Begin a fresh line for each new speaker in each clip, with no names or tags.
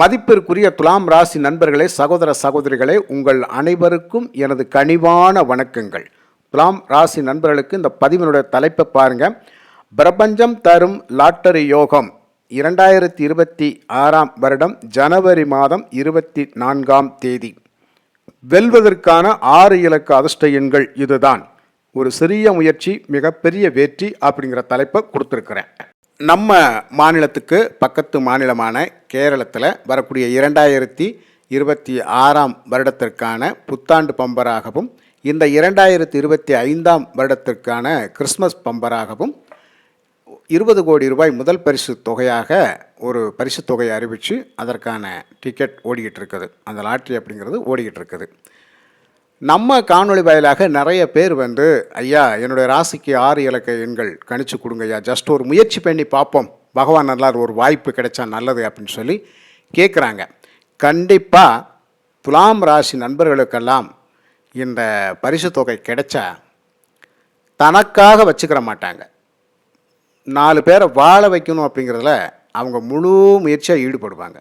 மதிப்பிற்குரிய துலாம் ராசி நண்பர்களே சகோதர சகோதரிகளே உங்கள் அனைவருக்கும் எனது கனிவான வணக்கங்கள். துலாம் ராசி நண்பர்களுக்கு இந்த பதிவினுடைய தலைப்பை பாருங்கள் பிரபஞ்சம் தரும் லாட்டரி யோகம் இரண்டாயிரத்தி இருபத்தி ஆறாம் வருடம் ஜனவரி மாதம் இருபத்தி நான்காம் தேதி. வெல்வதற்கான ஆறு இலக்க அதிர்ஷ்ட எண்கள் இதுதான். ஒரு சிறிய முயற்சி மிகப்பெரிய வெற்றி அப்படிங்கிற தலைப்பை கொடுத்துருக்குறேன். நம்ம மாநிலத்துக்கு பக்கத்து மாநிலமான கேரளத்தில் வரக்கூடிய இரண்டாயிரத்தி இருபத்தி ஆறாம் வருடத்திற்கான புத்தாண்டு பம்பராகவும் இந்த இரண்டாயிரத்தி இருபத்தி ஐந்தாம் வருடத்திற்கான கிறிஸ்மஸ் பம்பராகவும் இருபது கோடி ரூபாய் முதல் பரிசு தொகையாக ஒரு பரிசு தொகையை அறிவித்து அதற்கான டிக்கெட் ஓடிக்கிட்டு இருக்குது. அந்த லாட்ரி அப்படிங்கிறது ஓடிக்கிட்டு இருக்குது. நம்ம காணொளி வாயிலாக நிறைய பேர் வந்து ஐயா என்னுடைய ராசிக்கு ஆறு இலக்க எண்கள் கணிச்சு கொடுங்க ஐயா. ஜஸ்ட் ஒரு முயற்சி பண்ணி பார்ப்போம். பகவான் நல்லா ஒரு வாய்ப்பு கிடைச்சா நல்லது அப்படின்னு சொல்லி கேட்குறாங்க கண்டிப்பாக துலாம் ராசி நண்பர்களுக்கெல்லாம் இந்த பரிசு தொகை கிடைச்சா தனக்காக வச்சுக்கிற மாட்டாங்க. நாலு பேரை வாழ வைக்கணும் அப்படிங்கிறதுல அவங்க முழு முயற்சியாக ஈடுபடுவாங்க.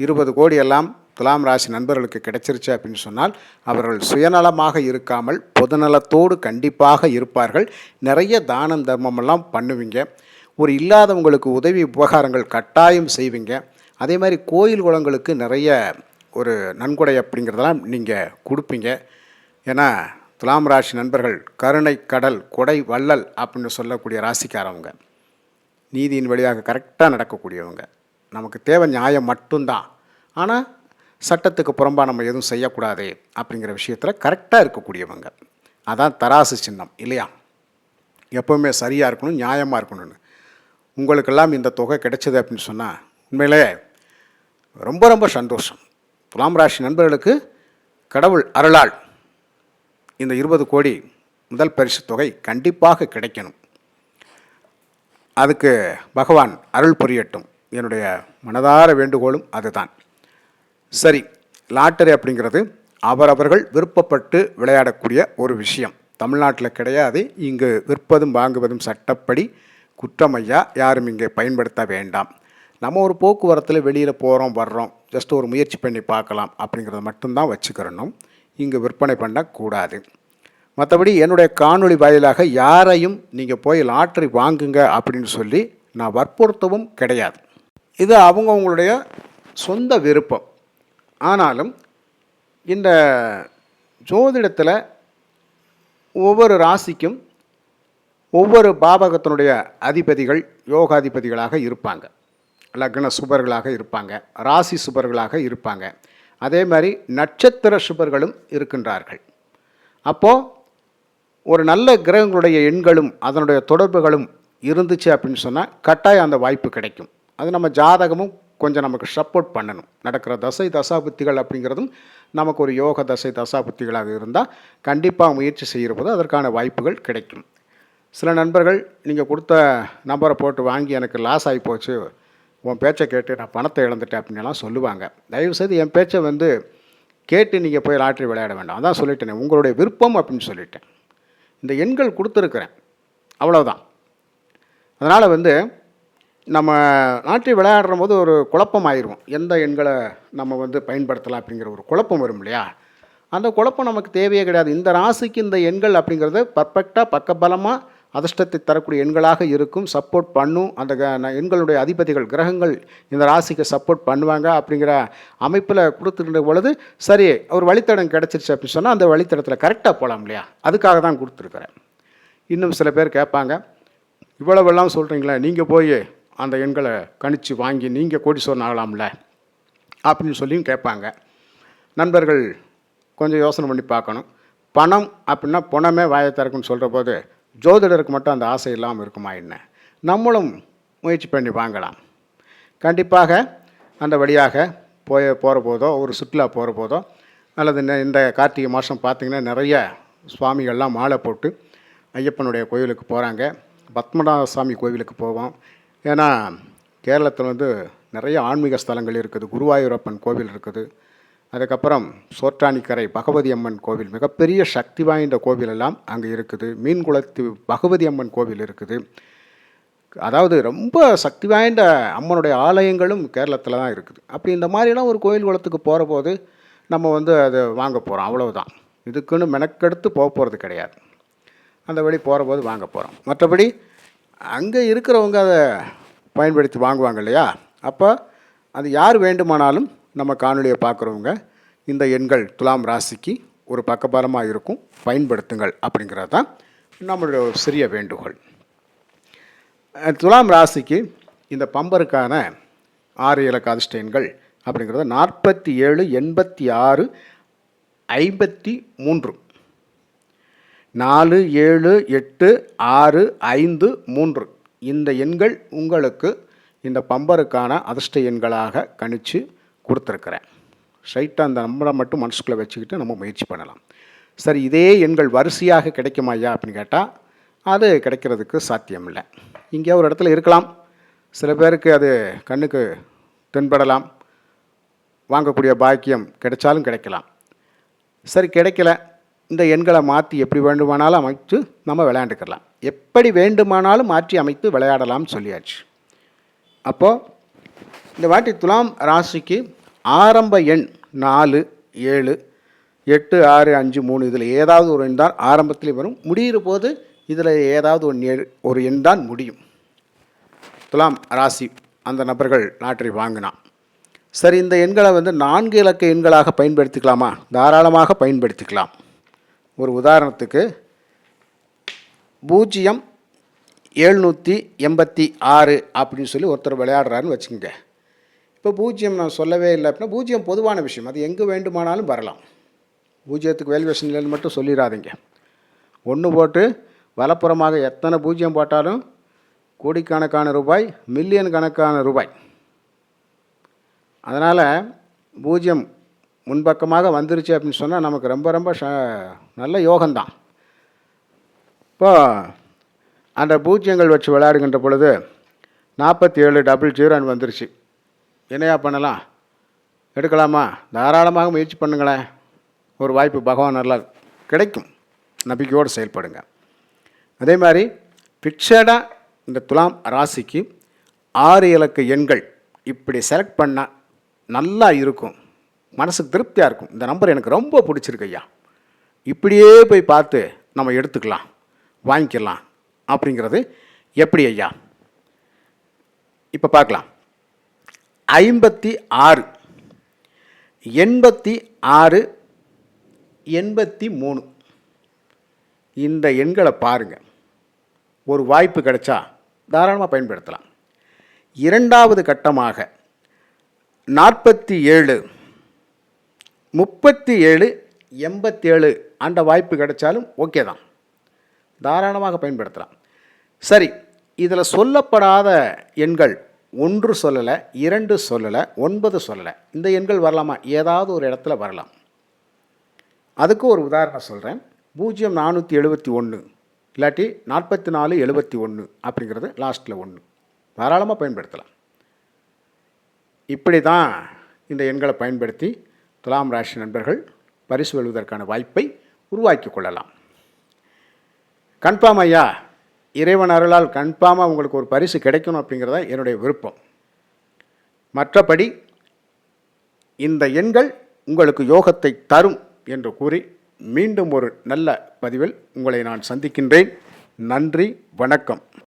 இருபது கோடி எல்லாம் துலாம் ராசி நண்பர்களுக்கு கிடைச்சிருச்சு அப்படின்னு சொன்னால் அவர்கள் சுயநலமாக இருக்காமல் பொதுநலத்தோடு கண்டிப்பாக இருப்பார்கள். நிறைய தானம் தர்மமெல்லாம் பண்ணுவீங்க. ஒரு இல்லாதவங்களுக்கு உதவி உபகாரங்கள் கட்டாயம் செய்வீங்க. அதே மாதிரி கோயில் குளங்களுக்கு நிறைய ஒரு நன்கொடை அப்படிங்கிறதெல்லாம் நீங்கள் கொடுப்பீங்க. ஏன்னா துலாம் ராசி நண்பர்கள் கருணை கடல் கொடை வள்ளல் அப்படின்னு சொல்லக்கூடிய ராசிக்காரவங்க. நீதியின் வழியாக கரெக்டாக நடக்கக்கூடியவங்க. நமக்கு தேவை நியாயம் மட்டும்தான். ஆனால் சட்டத்துக்கு புறம்பாக நம்ம எதுவும் செய்யக்கூடாது அப்படிங்கிற விஷயத்தில் கரெக்டாக இருக்கக்கூடியவங்க. அதான் தராசு சின்னம் இல்லையா? எப்போவுமே சரியாக இருக்கணும் நியாயமாக இருக்கணும்னு. உங்களுக்கெல்லாம் இந்த தொகை கிடைச்சது அப்படின்னு சொன்னால் உண்மையிலே ரொம்ப ரொம்ப சந்தோஷம். துலாம் ராசி நண்பர்களுக்கு கடவுள் அருளால் இந்த இருபது கோடி முதல் பரிசு தொகை கண்டிப்பாக கிடைக்கணும். அதுக்கு பகவான் அருள் புரியட்டும். என்னுடைய மனதார வேண்டுகோளும் அதுதான். சரி லாட்டரி அப்படிங்கிறது அவரவர்கள் விருப்பப்பட்டு விளையாடக்கூடிய ஒரு விஷயம். தமிழ்நாட்டில் கிடையாது இங்கு விற்பதும் வாங்குவதும் சட்டப்படி. குற்றமையா யாரும் இங்கே பயன்படுத்த வேண்டாம். நம்ம ஒரு போக்குவரத்தில் வெளியில் போகிறோம் வர்றோம் ஜஸ்ட் ஒரு முயற்சி பண்ணி பார்க்கலாம் அப்படிங்கிறத மட்டும்தான் வச்சுக்கிறணும். இங்கு விற்பனை பண்ணக்கூடாது. மற்றபடி என்னுடைய காணொளி வாயிலாக யாரையும் நீங்கள் போய் லாட்டரி வாங்குங்க அப்படின்னு சொல்லி நான் வற்புறுத்தவும் கிடையாது. இது அவங்கவுங்களுடைய சொந்த விருப்பம். ஆனாலும் இந்த ஜோதிடத்தில் ஒவ்வொரு ராசிக்கும் ஒவ்வொரு பாபகத்தினுடைய அதிபதிகள் யோகாதிபதிகளாக இருப்பாங்க. லக்ன சுபர்களாக இருப்பாங்க ராசி சுபர்களாக இருப்பாங்க. அதே மாதிரி நட்சத்திர சுபர்களும் இருக்கின்றார்கள். அப்போது ஒரு நல்ல கிரகங்களுடைய எண்களும் அதனுடைய தொடர்புகளும் இருந்துச்சு அப்படின்னு சொன்னால் கட்டாயம் அந்த வாய்ப்பு கிடைக்கும். அது நம்ம ஜாதகமும் கொஞ்சம் நமக்கு சப்போர்ட் பண்ணணும். நடக்கிற தசை தசாபுத்திகள் அப்படிங்கிறதும் நமக்கு ஒரு யோக தசை தசாபுத்திகளாக இருந்தால் கண்டிப்பாக முயற்சி செய்கிற போது அதற்கான வாய்ப்புகள் கிடைக்கும். சில நண்பர்கள் நீங்கள் கொடுத்த நம்பரை போட்டு வாங்கி எனக்கு லாஸ் ஆகி போச்சு. உன் பேச்சை கேட்டு நான் பணத்தை இழந்துட்டேன் அப்படின்லாம் சொல்லுவாங்க. தயவுசெய்து என் பேச்சை வந்து கேட்டு நீங்கள் போய் லாட்ரி விளையாட வேண்டாம். அதான் சொல்லிட்டேனே உங்களுடைய விருப்பம் அப்படின்னு சொல்லிட்டேன். இந்த எண்கள் கொடுத்துருக்குறேன். அவ்வளோதான் அதனால் வந்து நம்ம நாட்டில் விளையாடுற போது ஒரு குழப்பம் ஆயிரும் எந்த எண்களை நம்ம வந்து பயன்படுத்தலாம் அப்படிங்கிற ஒரு குழப்பம் வரும் இல்லையா? அந்த குழப்பம் நமக்கு தேவையே கிடையாது. இந்த ராசிக்கு இந்த எண்கள் அப்படிங்கிறது பர்ஃபெக்டாக பக்கபலமாக அதிர்ஷ்டத்தை தரக்கூடிய எண்களாக இருக்கும். சப்போர்ட் பண்ணும். அந்த க- ந- எண்களுடைய அதிபதிகள் கிரகங்கள் இந்த ராசிக்கு சப்போர்ட் பண்ணுவாங்க அப்படிங்கிற அமைப்பில் கொடுத்துருந்த பொழுது சரி ஒரு வழித்தடம் கிடச்சிருச்சு அப்படின்னு சொன்னால் அந்த வழித்தடத்தில் கரெக்டாக போகலாம் இல்லையா? அதுக்காக தான் கொடுத்துருக்குறேன். இன்னும் சில பேர் கேட்பாங்க இவ்வளவெல்லாம் சொல்கிறீங்களே நீங்கள் போய் அந்த எண்களை கணிச்சு வாங்கி நீங்கள் கோடீஸ்வரன் ஆகலாம்ல அப்படின்னு சொல்லியும் கேட்பாங்க. நண்பர்கள் கொஞ்சம் யோசனை பண்ணி பார்க்கணும். பணம் அப்படின்னா பணமே வாயை திறக்குன்னு சொல்கிற போது ஜோதிடருக்கு மட்டும் அந்த ஆசை இல்லாமல் இருக்குமா என்ன? நம்மளும் முயற்சி பண்ணி வாங்கலாம். கண்டிப்பாக அந்த வழியாக போய் போகிற போதோ ஒரு சுற்றுலா போகிற போதோ அல்லது இந்த- இந்த கார்த்திகை மாதம் பார்த்திங்கன்னா நிறைய சுவாமிகள்லாம் மாலை போட்டு ஐயப்பனுடைய கோயிலுக்கு போகிறாங்க பத்மநாத சுவாமி கோவிலுக்கு போவோம். ஏன்னா கேரளத்தில் வந்து நிறைய ஆன்மீக ஸ்தலங்கள் இருக்குது. குருவாயூரப்பன் கோவில் இருக்குது. அதுக்கப்புறம் சோற்றானிக்கரை பகவதி அம்மன் கோவில். மிகப்பெரிய சக்தி வாய்ந்த கோவில் எல்லாம் அங்கே இருக்குது. மீன்குளத்து பகவதி அம்மன் கோவில் இருக்குது. அதாவது ரொம்ப சக்தி வாய்ந்த அம்மனுடைய ஆலயங்களும் கேரளத்தில் தான் இருக்குது. அப்படி இந்த மாதிரிலாம் ஒரு கோயில் குளத்துக்கு போகிற போது நம்ம வந்து அதை வாங்க போகிறோம் அவ்வளவுதான். இதுக்குன்னு மெனக்கெடுத்து போக போகிறது கிடையாது. அந்த வழி போகிற போது வாங்க போகிறோம் மற்றபடி அங்கே இருக்கிறவங்க அதை பயன்படுத்தி வாங்குவாங்க இல்லையா? அப்போ அது யார் வேண்டுமானாலும் நம்ம காணொலியை பார்க்குறவங்க இந்த எண்கள் துலாம் ராசிக்கு ஒரு பக்கபலமாக இருக்கும் பயன்படுத்துங்கள் அப்படிங்கிறது தான் நம்மளுடைய ஒரு சிறிய வேண்டுகோள். துலாம் ராசிக்கு இந்த பம்பருக்கான ஆறு இலக்க அதிர்ஷ்ட எண்கள் அப்படிங்கிறது நாற்பத்தி ஏழு எண்பத்தி ஆறு ஐம்பத்தி மூன்று. நாலு ஏழு எட்டு ஆறு ஐந்து மூன்று. இந்த எண்கள் உங்களுக்கு இந்த பம்பருக்கான அதிர்ஷ்ட எண்களாக கணிச்சு கொடுத்துருக்குறேன். ஸ்ட்ரைட்டாக அந்த நம்பரை மட்டும் மனசுக்குள்ளே வச்சுக்கிட்டு நம்ம முயற்சி பண்ணலாம். சரி இதே எண்கள் வரிசையாக கிடைக்குமா ஐயா அப்படின்னு கேட்டால் அது கிடைக்கிறதுக்கு சாத்தியம் இல்லை இங்கே ஒரு இடத்துல இருக்கலாம். சில பேருக்கு அது கண்ணுக்கு தென்படலாம். வாங்கக்கூடிய பாக்கியம் கிடைச்சாலும் கிடைக்கலாம். சரி கிடைக்கல. இந்த எண்களை மாற்றி எப்படி வேண்டுமானாலும் அமைத்து நம்ம விளையாண்டுக்கலாம். எப்படி வேண்டுமானாலும் மாற்றி அமைத்து விளையாடலாம்னு சொல்லியாச்சு. அப்போது இந்த வாட்டி துலாம் ராசிக்கு ஆரம்ப எண் நாலு ஏழு எட்டு ஆறு அஞ்சு மூணு இதில் ஏதாவது ஒரு எண் தான் ஆரம்பத்தில் வரும். முடிகிற போது இதில் ஏதாவது ஒரு ஒரு எண் தான் முடியும். துலாம் ராசி அந்த நபர்கள் லாட்டரி வாங்கினான். சரி இந்த எண்களை வந்து நான்கு இலக்க எண்களாக பயன்படுத்திக்கலாமா? தாராளமாக பயன்படுத்திக்கலாம். ஒரு உதாரணத்துக்கு பூஜ்ஜியம் எழுநூற்றி எண்பத்தி ஆறு அப்படின்னு சொல்லி ஒருத்தர் விளையாடுறாருன்னு வச்சுக்கோங்க. இப்போ பூஜ்ஜியம் நான் சொல்லவே இல்லை அப்படின்னா பூஜ்ஜியம் பொதுவான விஷயம். அது எங்கே வேண்டுமானாலும் வரலாம். பூஜ்ஜியத்துக்கு வேல்வேஷன் இல்லைன்னு மட்டும் சொல்லிடாதீங்க. ஒன்று போட்டு வலப்புறமாக எத்தனை பூஜ்ஜியம் போட்டாலும் கோடிக்கணக்கான ரூபாய் மில்லியன் கணக்கான ரூபாய். அதனால் பூஜ்ஜியம் முன்பக்கமாக வந்துருச்சு அப்படின்னு சொன்னால் நமக்கு ரொம்ப ரொம்ப ச நல்ல யோகம்தான். இப்போ அந்த பூஜ்ஜியங்கள் வச்சு விளையாடுகின்ற பொழுது நாற்பத்தி ஏழு டபுள் ஜீரோன்னு வந்துருச்சு. என்னையா பண்ணலாம்? எடுக்கலாமா? தாராளமாக முயற்சி பண்ணுங்களேன். ஒரு வாய்ப்பு பகவான் நல்லா கிடைக்கும். நம்பிக்கையோடு செயல்படுங்க. அதே மாதிரி ஃபிக்ஸடாக இந்த துலாம் ராசிக்கு ஆறு இலக்க எண்கள் இப்படி செலக்ட் பண்ணால் நல்லா இருக்கும். மனசுக்கு திருப்தியாக இருக்கும். இந்த நம்பர் எனக்கு ரொம்ப பிடிச்சிருக்கு ஐயா. இப்படியே போய் பார்த்து நம்ம எடுத்துக்கலாம் வாங்கிக்கலாம் அப்படிங்கிறது எப்படி ஐயா? இப்போ பார்க்கலாம். ஐம்பத்தி ஆறு எண்பத்தி ஆறு எண்பத்தி மூணு. இந்த எண்களை பாருங்கள் ஒரு வாய்ப்பு கிடைச்சா தாராளமாக பயன்படுத்தலாம். இரண்டாவது கட்டமாக நாற்பத்தி ஏழு முப்பத்தி ஏழு எண்பத்தேழு அண்ட வாய்ப்பு கிடைச்சாலும் ஓகே தான். தாராளமாக பயன்படுத்தலாம். சரி இதில் சொல்லப்படாத எண்கள் ஒன்று சொல்லலை இரண்டு சொல்லலை ஒன்பது சொல்லலை. இந்த எண்கள் வரலாமா? ஏதாவது ஒரு இடத்துல வரலாம். அதுக்கு ஒரு உதாரணம் சொல்கிறேன். பூஜ்ஜியம் நானூற்றி எழுபத்தி ஒன்று இல்லாட்டி நாற்பத்தி நாலு எழுபத்தி ஒன்று அப்படிங்கிறது லாஸ்ட்டில் ஒன்று. தாராளமாக பயன்படுத்தலாம். இப்படி தான் இந்த எண்களை பயன்படுத்தி துலாம் ராசி நண்பர்கள் பரிசு வெல்வதற்கான வாய்ப்பை உருவாக்கி கொள்ளலாம். கன்ஃபார்ம் ஐயா இறைவன் அருளால் கன்ஃபார்மாக உங்களுக்கு ஒரு பரிசு கிடைக்கணும் அப்படிங்கிறத என்னுடைய விருப்பம். மற்றபடி இந்த எண்கள் உங்களுக்கு யோகத்தை தரும் என்று கூறி மீண்டும் ஒரு நல்ல பதிவில் உங்களை நான் சந்திக்கின்றேன். நன்றி வணக்கம்.